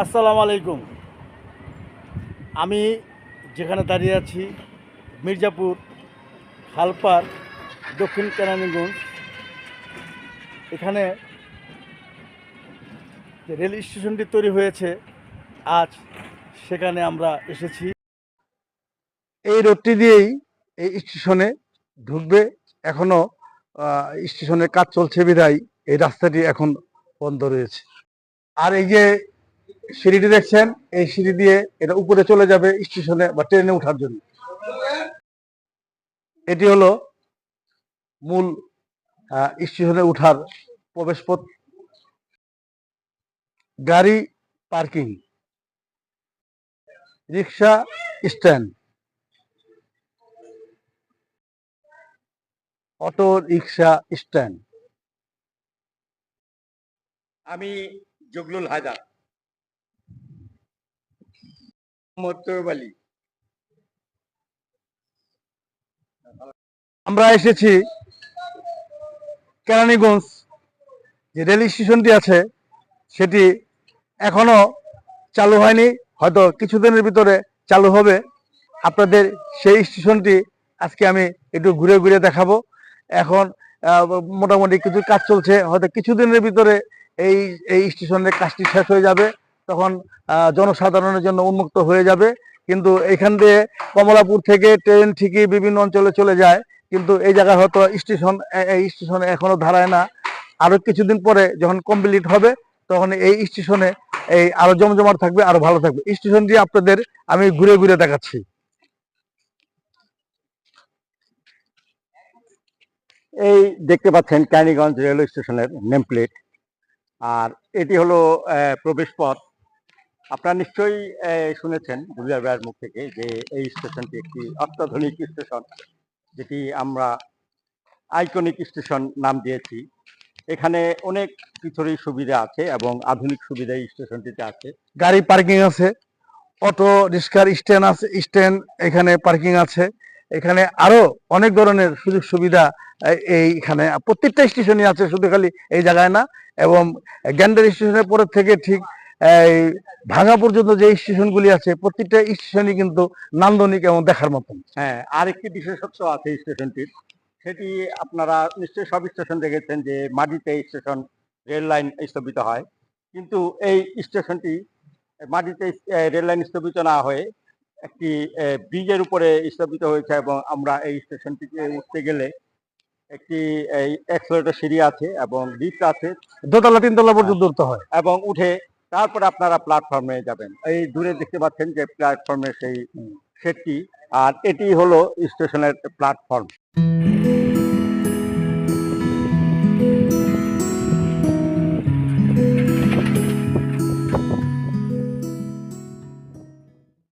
আসসালামু আলাইকুম। আমি যেখানে দাঁড়িয়ে আছি মির্জাপুর খালপার দক্ষিণ কেরানীগঞ্জ। এখানে রেল স্টেশনটি তৈরি হয়েছে আজ সেখানে আমরা এসেছি। এই রোডটি দিয়েই এই স্টেশনে ঢুকবে। এখনও আহ, স্টেশনের কাজ চলছে বিধায় এই রাস্তাটি এখন বন্ধ রয়েছে। আর এই যে সিঁড়িটি দেখছেন এই সিঁড়ি দিয়ে এটা উপরে চলে যাবে স্টেশনে বা ট্রেনে ওঠার জন্য। এটি হলো মূল স্টেশনে ওঠার প্রবেশপথ। গাড়ি parking rickshaw stand auto rickshaw stand আমি জগলুল হায়দার। আমরা এসেছি কেরানীগঞ্জ। যে রেল স্টেশনটি আছে, সেটি এখনও চালু হয়নি। হয়তো কিছুদিনের ভিতরে চালু হবে। আপনাদের সেই স্টেশনটি আজকে আমি একটু ঘুরে ঘুরে দেখাবো। এখন মোটামুটি কিছু কাজ চলছে। হয়তো কিছুদিনের ভিতরে এই এই স্টেশনের কাজটি শেষ হয়ে যাবে। তখন জনসাধারণের জন্য উন্মুক্ত হয়ে যাবে। কিন্তু এখান দিয়ে কমলাপুর থেকে ট্রেন ঠিকই বিভিন্ন অঞ্চলে চলে যায়। কিন্তু এই জায়গায় হয়তো স্টেশন এই স্টেশনে এখনও ধারায় না। আরও কিছুদিন পরে যখন কমপ্লিট হবে তখন এই স্টেশনে এই আরও জমজমাট থাকবে আরও ভালো থাকবে। স্টেশন দিয়ে আপনাদের আমি ঘুরে ঘুরে দেখাচ্ছি। এই দেখতে পাচ্ছেন ক্যানিগঞ্জ রেলওয়ে স্টেশনের নেমপ্লেট। আর এটি হলো আহ, প্রবেশপথ আপনারা নিশ্চয়ই শুনেছেন বুলিয়ার ভাইয়ের মুখ থেকে যে এই স্টেশনটি একটি অত্যাধুনিক স্টেশন, যেটি আমরা আইকনিক স্টেশন নাম দিয়েছি। এখানে অনেক কিছুরই সুবিধা আছে এবং আধুনিক সুবিধা এই স্টেশনটিতে আছে। গাড়ি পার্কিং আছে, অটো রিক্সার স্ট্যান্ড আছে, স্ট্যান্ড এখানে পার্কিং আছে। এখানে আরও অনেক ধরনের সুযোগ সুবিধা এই- এইখানে প্রত্যেকটা স্টেশনই আছে, শুধু খালি এই জায়গায় না, এবং গ্যান্ডার স্টেশনের পরের থেকে ঠিক ভাঙা পর্যন্ত যে স্টেশনগুলি আছে প্রত্যেকটা স্টেশনই কিন্তু নান্দনিক এবং দেখার মতন। হ্যাঁ আরেকটি বিশেষত্ব আছে স্টেশনটির। সেটি আপনারা নিশ্চয়ই সব স্টেশন দেখেছেন যে মাটিতে স্টেশন রেল লাইন স্থাপিত হয়। কিন্তু এই স্টেশনটি মাটিতে রেল লাইন স্থাপিত না হয়ে একটি ব্রিজের উপরে স্থাপিত হয়েছে এবং আমরা এই স্টেশনটিতে উঠতে গেলে একটি এই এক্সেলেটর সিঁড়ি আছে এবং লিফট আছে। দোতলা তিনতলা পর্যন্ত উঠতে হয়। এবং উঠে তারপরে আপনারা প্ল্যাটফর্মে যাবেন। এই দূরে দেখতে পাচ্ছেন যে প্ল্যাটফর্মের সেই সেটটি, আর এটি হলো স্টেশনের প্ল্যাটফর্ম